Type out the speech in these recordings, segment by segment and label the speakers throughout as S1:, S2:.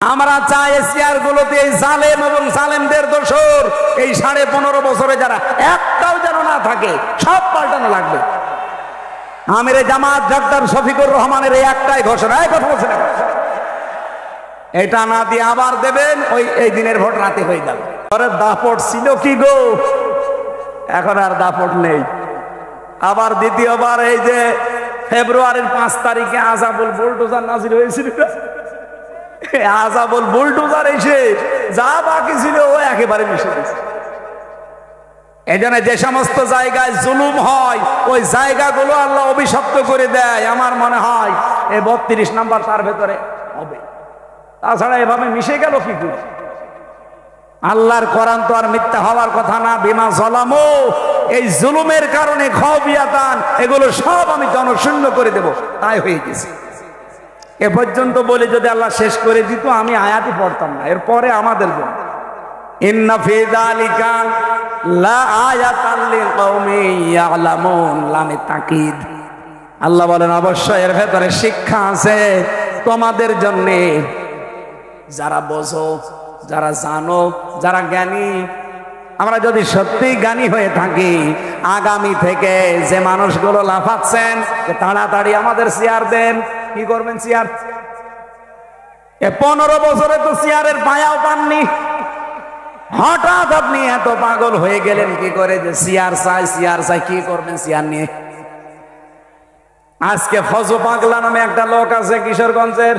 S1: আমরা চাই এশিয়ার গুলোতে এই জালেম এবং জালেমদের দোষর। এই সাড়ে পনেরো বছরে যারা একটাও যেন না থাকে, সব পাল্টানো লাগবে। আমির জামাত ডাক্তার শফিকুর রহমানের এই একটাই ঘোষণা। এই কথা এখন। এটা না দিয়ে আবার দেবেন, ওই এই দিনের ভোট রাতে হয়ে যাবে পরে দাপট ছিল কি গো? এখন আর দাপট নেই। আবার দ্বিতীয়বার এই যে ফেব্রুয়ারির পাঁচ তারিখে আজাবুল বুলডোজার নাজির হয়েছিল। আজাবুল এসে যা বাকি ছিল ও একেবারে মিশে গেছে। এই জন্য যে সমস্ত জায়গায় জুলুম হয়, ওই জায়গাগুলো আল্লাহ অভিশপ্ত করে দেয়। আমার মনে হয় এই বত্রিশ নাম্বার তার ভেতরে হবে। তাছাড়া এভাবে মিশে গেল কি করে? আল্লাহর কোরআন তো আর মিথ্যা হওয়ার কথা না, বিমা জলামো। এই জুলুমের কারণে খবিয়াতান এগুলো সব আমি জনশূন্য করে দেব। তাই হয়ে গেছে। এ পর্যন্ত বলে, যদি আল্লাহ শেষ করে দিত, আমি আয়াতি পড়তাম না। এরপরে আমাদের আল্লাহ বলেন, অবশ্যই এর ভেতরে শিক্ষা আছে তোমাদের জন্য। যারা বোঝো, যারা জানো, যারা জ্ঞানী, আমরা যদি সত্যি জ্ঞানী হয়ে থাকি, আগামী থেকে যে মানুষগুলো লাফাচ্ছেন তাড়াতাড়ি আমাদের চেয়ার দেন কি করবেন চেয়ার এ পনেরো বছরে তো চেয়ারের পায়াও পাননি। হঠাৎ আপনি এত পাগল হয়ে গেলেন কি করে যে চেয়ার চাই চেয়ার চাই, কি করবেন চেয়ার নিয়ে? আজকে ফজু পাগলা নামে একটা লোক আছে কিশোরগঞ্জের।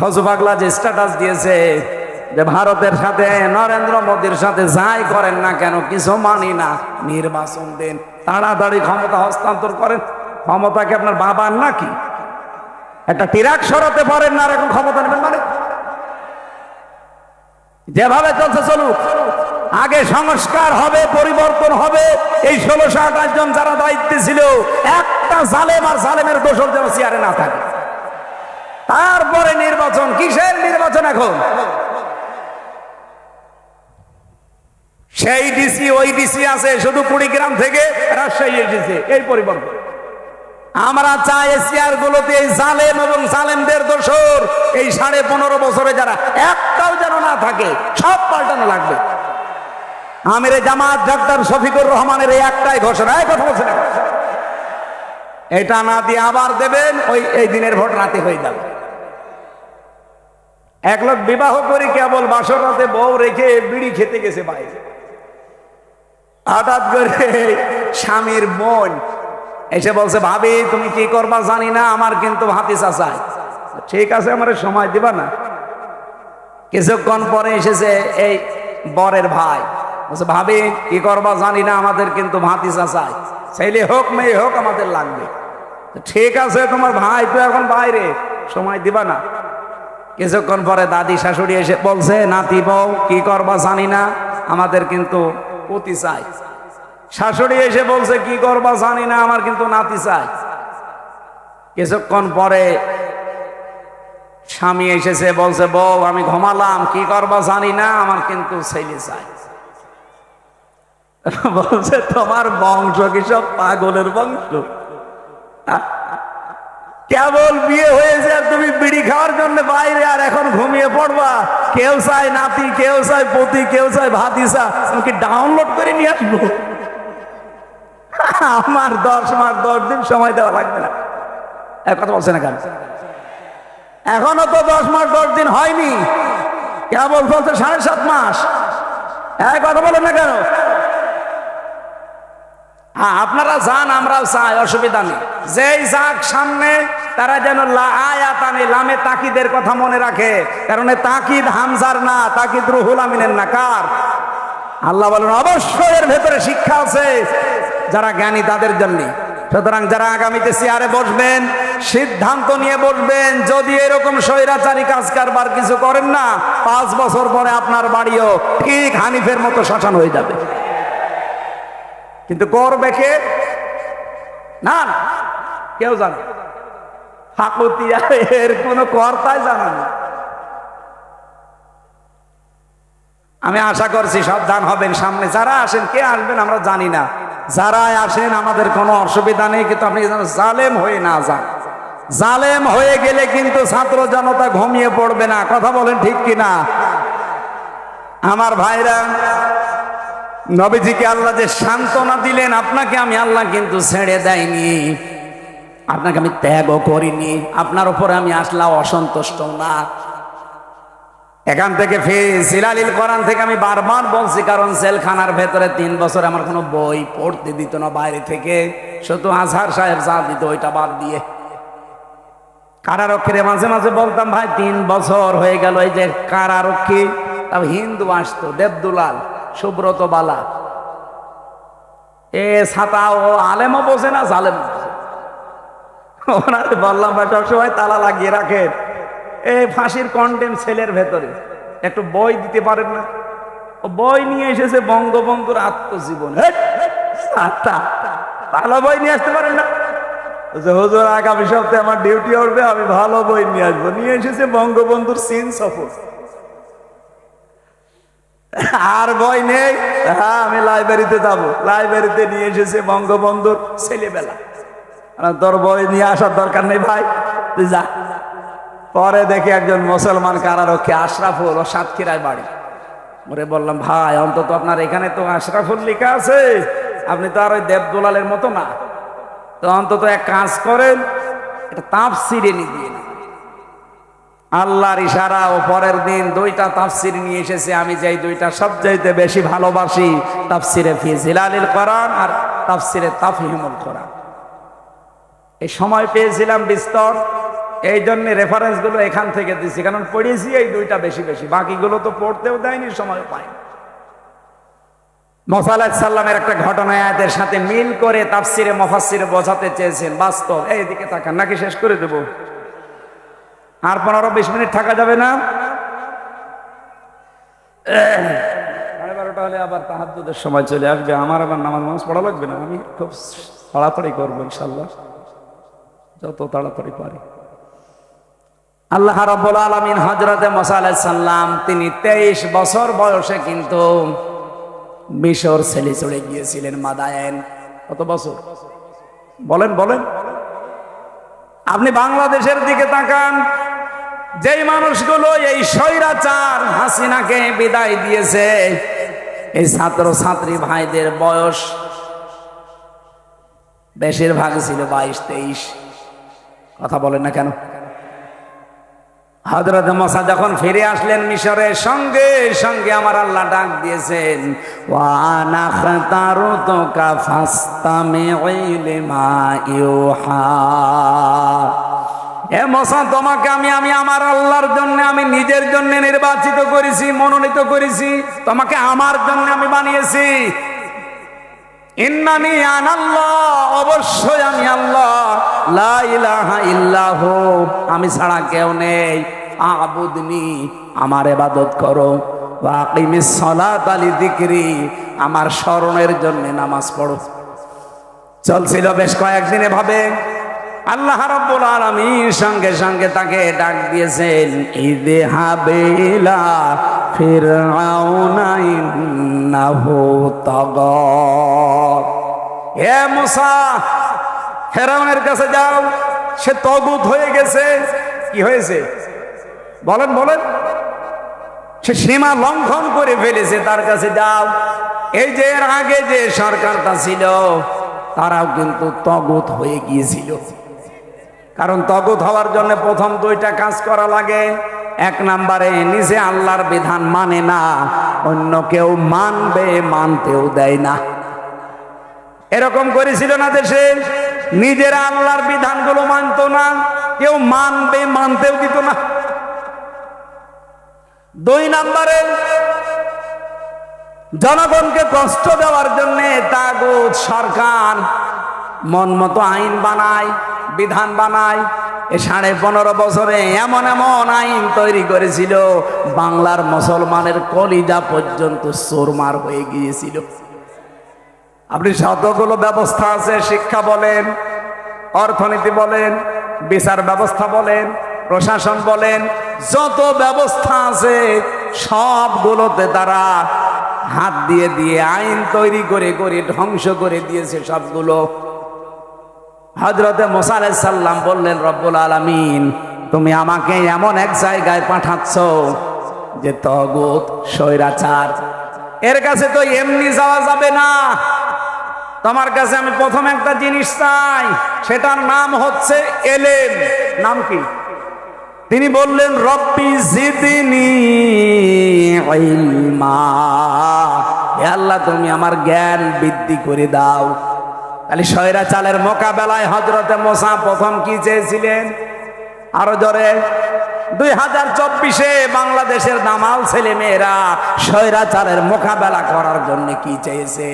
S1: ফজু পাগলা যে স্ট্যাটাস দিয়েছে যে ভারতের সাথে, নরেন্দ্র মোদীর সাথে যাই করেন না কেন, কিছু মানি না। নির্বাচন দেন, তাড়াতাড়ি ক্ষমতা হস্তান্তর করেন। ক্ষমতা কি আপনার বাবার নাকি? একটা তিরাক সরাতে পারেন না এখন ক্ষমতা নেবেন মানে? যেভাবে চলছে চলুক। আগে সংস্কার হবে, পরিবর্তন হবে। এই ষোলোশো আঠাশ জন যারা দায়িত্বে ছিল, একটা জালেম আর জালেমের দোষর যেন চেয়ারে না থাকে। তারপরে নির্বাচন, কিসের নির্বাচন এখন? সেই ডিসি, ওই ডিসি আছে, শুধু কুড়িগ্রাম থেকে রাজশাহী এসেছে। এই পরিবর্তন। আমরা চাই এশিয়ার গুলোতে এই জালেম এবং জালেমদের দোষর এই সাড়ে পনেরো বছরে যারা একটাও যেন না থাকে, সব পাল্টানো লাগবে। আমির জামাত ডাক্তার শফিকুর রহমানের এই একটাই ঘোষণা। কথা এখন। এটা না দিয়ে আবার দেবেন, ওই এই দিনের ভোট রাতে হয়ে যাবে। এক লোক বিবাহ করে কেবল বাসর রাতে বউ রেখে বিড়ি খেতে গেছে বাইরে। হঠাৎ করে স্বামীর বোন এসে বলছে, ভাবি, তুমি কি করবা জানি না, আমার কিন্তু ভাতিসা চাই ঠিক আছে, আমার সময় দিবা না। কিছুক্ষণ পরে এসেছে এই বরের ভাই। বলছে, ভাবি, কি করবা জানি না, আমাদের কিন্তু ভাতি চাই ছেলে হোক, মেয়ে হোক, আমাদের লাগবে। ঠিক আছে, তোমার ভাই তো এখন বাইরে, সময় দিবা না। কিছুক্ষণ পরে দাদি শাশুড়ি এসে বলছে, নাতি বউ, কি করবা জানি না, আমাদের কিন্তু পুতি চাই। শাশুড়ি এসে বলছে, কি করবা জানি না, আমার কিন্তু নাতি চাই। কিছুক্ষণ পরে স্বামী এসেছে, বলছে, বউ, আমি ঘুমালাম, কি করবা জানি না, আমার কিন্তু ছেলে চাই। বলছে, তোমার বংশ কি সব পাগলের বংশ? কেবল বিয়ে হয়েছে তুমি বিড়ি খাওয়ার জন্য বাইরে, আর এখন ঘুমিয়ে পড়বা। কেউ চায় নাতি, কেউ চায় পতি, কেউ চায় ভাতিসা কি ডাউনলোড করে নিয়ে আসব? আমার দশ মাস, দশ দিন সময় দেওয়া লাগবে না। কথা বলছে না কেন? এখনও তো দশ মাস, দশ দিন হয়নি। কেবল বলছে সাড়ে সাত মাস। এক কথা বলেন না কেন? হ্যাঁ আপনারা যান, আমরাও চাই, অসুবিধা নেই। যেই যাক সামনে, তারা যেন আয়াতানে লামে তাকিদের কথা মনে রাখে। কারণ তাকিদ হামজার না, তাকিদ রুহুল আমিনের না। কার? আল্লাহ বলেন, অবশ্যই এর ভেতরে শিক্ষা আছে। যারা জ্ঞানী তাদের জন্য। সুতরাং যারা আগামীতে চেয়ারে বসবেন, সিদ্ধান্ত নিয়ে বসবেন, যদি এরকম স্বৈরাচারী কাজ কারবার কিছু করেন না, পাঁচ বছর পরে আপনার বাড়িও ঠিক হানিফের মতো শ্মশান হয়ে যাবে। কিন্তু করবে কে? না কেউ জানে। ফাকুতিয়া এর কোনো কর্তাই জানা না। আমি আশা করছি সাবধান হবেন সামনে। যারা আসেন, কে আসবেন আমরা জানি না। যারা আসেন, আমাদের কোনো অসুবিধা নেই, কিন্তু আপনি যেন জালেম হয়ে না যান। জালেম হয়ে গেলে কিন্তু ছাত্র জনতা ঘুমিয়ে পড়বে না। কথা বলেন ঠিক কিনা? আমার ভাইরা, নবীজিকে আল্লাহ যে সান্ত্বনা দিলেন, আপনাকে আমি আল্লাহ কিন্তু ছেড়ে দেয়নি। আপনাকে আমি ত্যাগও করিনি। আপনার উপরে আমি আসলাম অসন্তুষ্ট না। এখান থেকে সিলালিল কোরআন থেকে আমি বারবার বলছি, কারণ সেলখানার ভেতরে তিন বছর আমার কোনো বই পড়তে দিত না বাইরে থেকে। শুধু আজহার সাহেব যা দিত ওইটা বাদ দিয়ে। কারারক্ষীরে মাঝে মাঝে বলতাম, ভাই, তিন বছর হয়ে গেল, এই যে কারারক্ষী। তাও হিন্দু আসতো, দেবদুলাল, সুব্রত বালা। এ ছাতা ও আলেমও বোঝে না জালেম ওনারে বললাম, ভাই, সবসময় তালা লাগিয়ে রাখেন। এই ফাঁসির কন্টেম ছেলের ভেতরে। একটু বই দিতে পারেন না? বই নিয়ে এসেছে বঙ্গবন্ধুর আত্মজীবন। ভালো বই নিয়ে আসতে পারেন না? হুজুর, আগামী সপ্তাহে আমার ডিউটি উঠবে, আমি ভালো বই নিয়ে আসব। নিয়ে এসেছে বঙ্গবন্ধুর সিন সফর আর বই নেই? হ্যাঁ আমি লাইব্রেরিতে যাব। লাইব্রেরিতে নিয়ে এসেছে বঙ্গবন্ধুর ছেলেবেলা। তোর বই নিয়ে আসার দরকার নেই ভাই। যা। পরে দেখি একজন মুসলমান কারারক্ষী আশরাফুল ও সাতক্ষীরায় বাড়ি। ওরে বললাম, ভাই, অন্তত আপনার এখানে তো আশরাফুল লেখা আছে। আপনি তো আর ওই দেবদোলালের মতো না। তো অন্তত এক কাজ করেন, এটা তাপ সিরে নিয়ে আল্লাহর ইশারা ও পরের দিন দুইটা তাফসির নিয়ে এসেছে। আমি যেই দুইটা সবচাইতে বেশি ভালোবাসি, তাফসিরে ফি জিলালিল কোরআন আর তাফসিরে তাফহিমুল কোরআন। এই সময় পেয়েছিলাম বিস্তর। এই জন্য রেফারেন্সগুলো এখান থেকে দিছি, কারণ পড়েছি এই দুইটা বেশি বেশি, বাকিগুলো তো পড়তেও দেয়নি সময় পায় মসালাত সাল্লামের একটা ঘটনা আয়াতের সাথে মিল করে তাফসিরে মফাসিরে বোঝাতে চেয়েছেন, বাস্তব। এইদিকে তাকান, নাকি শেষ করে দেবো? আর পনেরো বিশ মিনিট থাকা যাবে না? বারোটা হলে আবার সময় চলে আসবে, আমার আবার নামাজ নামাজ পড়া লাগবে না, আমি খুব তাড়াতাড়ি করব ইনশাল্লাহ, যত তাড়াতাড়ি পারি। আল্লাহ রাব্বুল আলামিন হযরতে মুসা সালাম, তিনি 23 বছর বয়সে কিন্তু মিশর ছেলে চলে গিয়েছিলেন মাদায়েন। কত বছর? বলেন বলেন। আপনি বাংলাদেশের দিকে তাকান, যেই মানুষগুলো এই স্বৈরাচার হাসিনাকে বিদায় দিয়েছে, এই ছাত্র ছাত্রী ভাইদের বয়স বেশিরভাগ ছিল বাইশ, তেইশ। কথা বলেন না কেন? হজরত মশা যখন ফিরে আসলেন মিশরের সঙ্গে সঙ্গে আমার আল্লাহ ডাক দিয়েছেন এ মশা তোমাকে আমি আমি আমার আল্লাহর জন্য, আমি নিজের জন্য নির্বাচিত করেছি, মনোনীত করেছি, তোমাকে আমার জন্য আমি বানিয়েছি। ইন্নানি আনাল্লাহ অবশ্যই আমি আল্লাহ, লা ইলাহা ইল্লাহ, আমি ছাড়া কেউ নেই। আবুদনি, আমার এবাদত করো। ওয়াকিমিস সালাত আলি যিকরি, আমার স্মরণের জন্য নামাজ পড়ো। চলছিল বেশ কয়েকদিন এভাবে। আল্লাহ রাব্বুল আলামিন সঙ্গে সঙ্গে তাকে ডাক দিয়েছেন ঈদে হাবেলা ফিরআউনা ইন্নাহু হে মুসা, ফেরাউনের কাছে যাও, সে তগুত হয়ে গেছে। কি হয়েছে? বলেন বলেন। সে সীমা লঙ্ঘন করে ফেলেছে তার কাছে, যাও। এই যে এর আগে যে সরকারটা ছিল, তারাও কিন্তু তগুত হয়ে গিয়েছিল। কারণ তগত হওয়ার জন্য প্রথম দুইটা কাজ করা লাগে। এক নাম্বারে, নিজে আল্লাহর বিধান মানে না, অন্য কেউ মানবে, মানতেও দেয় না। এরকম করেছিল না দেশে নিজেরা আল্লাহর বিধানগুলো মানতো না, কেউ মানবে, মানতেও দিত না। দুই নাম্বারে, জনগণকে কষ্ট দেওয়ার জন্য তাগুত সরকার মন মতো আইন বানায়, বিধান বানায়। এ সাড়ে পনেরো বছরে এমন এমন আইন তৈরি করেছিল, বাংলার মুসলমানের কলিজা পর্যন্ত সোরমার হয়ে গিয়েছিল। আপনি যতগুলো ব্যবস্থা আছে, শিক্ষা বলেন, অর্থনীতি বলেন, বিচার ব্যবস্থা বলেন, প্রশাসন বলেন যত ব্যবস্থা আছে, সবগুলোতে তারা হাত দিয়ে দিয়ে আইন তৈরি করে করে, ধ্বংস করে দিয়েছে সবগুলো। হজরতে মোসা সাল্লাম বললেন, রব্বুল আলমিন, তুমি আমাকে এমন এক জায়গায় পাঠাচ্ছ যে তগুত, স্বৈরাচার, এর কাছে তো এমনি যাওয়া যাবে না। তোমার কাছে আমি প্রথম একটা জিনিস চাই, সেটার নাম হচ্ছে এলেম। নাম কি? তিনি বললেন, রব্বি জিদিনি ইলমা। আল্লাহ, তুমি আমার জ্ঞান বৃদ্ধি করে দাও। তাহলে শয়রা চালের মোকাবেলায় হজরতে মোসা প্রথম কি চেয়েছিলেন? আরও জোরে, দুই হাজার চব্বিশে বাংলাদেশের দামাল ছেলে মেয়েরা স্বৈরাচারের মোকাবেলা করার জন্য কি চেয়েছে?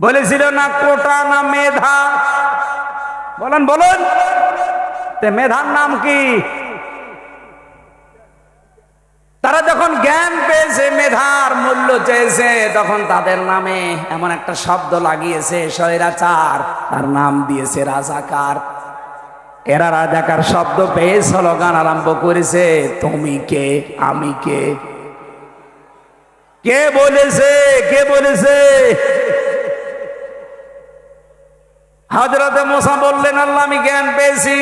S1: বলেছিল, না, কোটা, না মেধা। বলেন, বলুন। তে মেধার নাম কি? তারা যখন জ্ঞান পেয়েছে, মেধার মূল্য চেয়েছে, তখন তাদের নামে এমন একটা শব্দ লাগিয়েছে, স্বৈরাচার। তার নাম দিয়েছে রাজাকার। এরা রাজাকার শব্দ পেয়ে স্লোগান আরম্ভ করেছে, তুমি কে? আমি কে? কে বলেছে? কে বলেছে? হজরতে মোসা বললেন, আল্লাহ, আমি জ্ঞান পেয়েছি।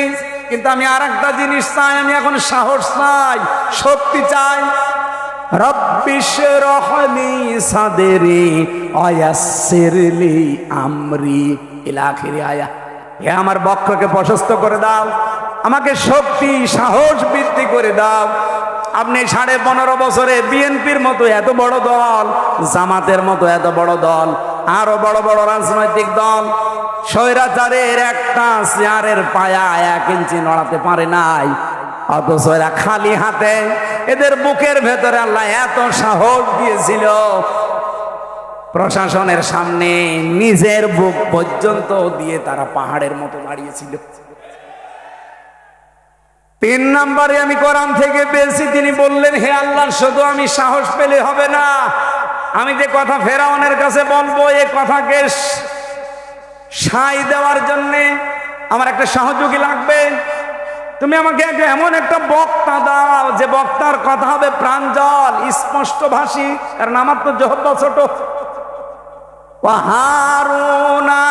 S1: কিন্তু আমি আর একটা জিনিস চাই, আমি এখন সাহস চাই, শক্তি চাই। রব্বিশ রহলি সাদেরি অয়াসিরলি আমরি। ইলাখিরি আয়া। হে আমার বক্ষকে প্রশস্ত করে দাও। আমাকে শক্তি, সাহস বৃদ্ধি করে দাও। আপনি সাড়ে পনেরো বছরে বিএনপির মতো এত বড় দল, জামাতের মতো এত বড় দল আরও বড় বড় রাজনৈতিক দল। স্বৈরাচারের একটা চেয়ারের পায়া এক ইঞ্চি নড়াতে পারে নাই। অথচ এরা খালি হাতে এদের বুকের ভেতরে আল্লাহ এত সাহস দিয়েছিল। প্রশাসনের সামনে নিজের বুক পর্যন্ত দিয়ে তারা পাহাড়ের মতো দাঁড়িয়েছিল। তিন নম্বরে আমি কোরআন থেকে পেয়েছি, তিনি বললেন, হে আল্লাহ শুধু আমি সাহস পেলে হবে না আমি যে কথা ফেরাউনের কাছে বলব, এ কথাকে সাই দেওয়ার জন্যে আমার একটা সহযোগী লাগবে। তুমি আমাকে এমন একটা বক্তা দাও, যে বক্তার কথা হবে প্রাঞ্জল স্পষ্ট ভাষী কারণ আমার তো জহব্বা ছোট। হারুনা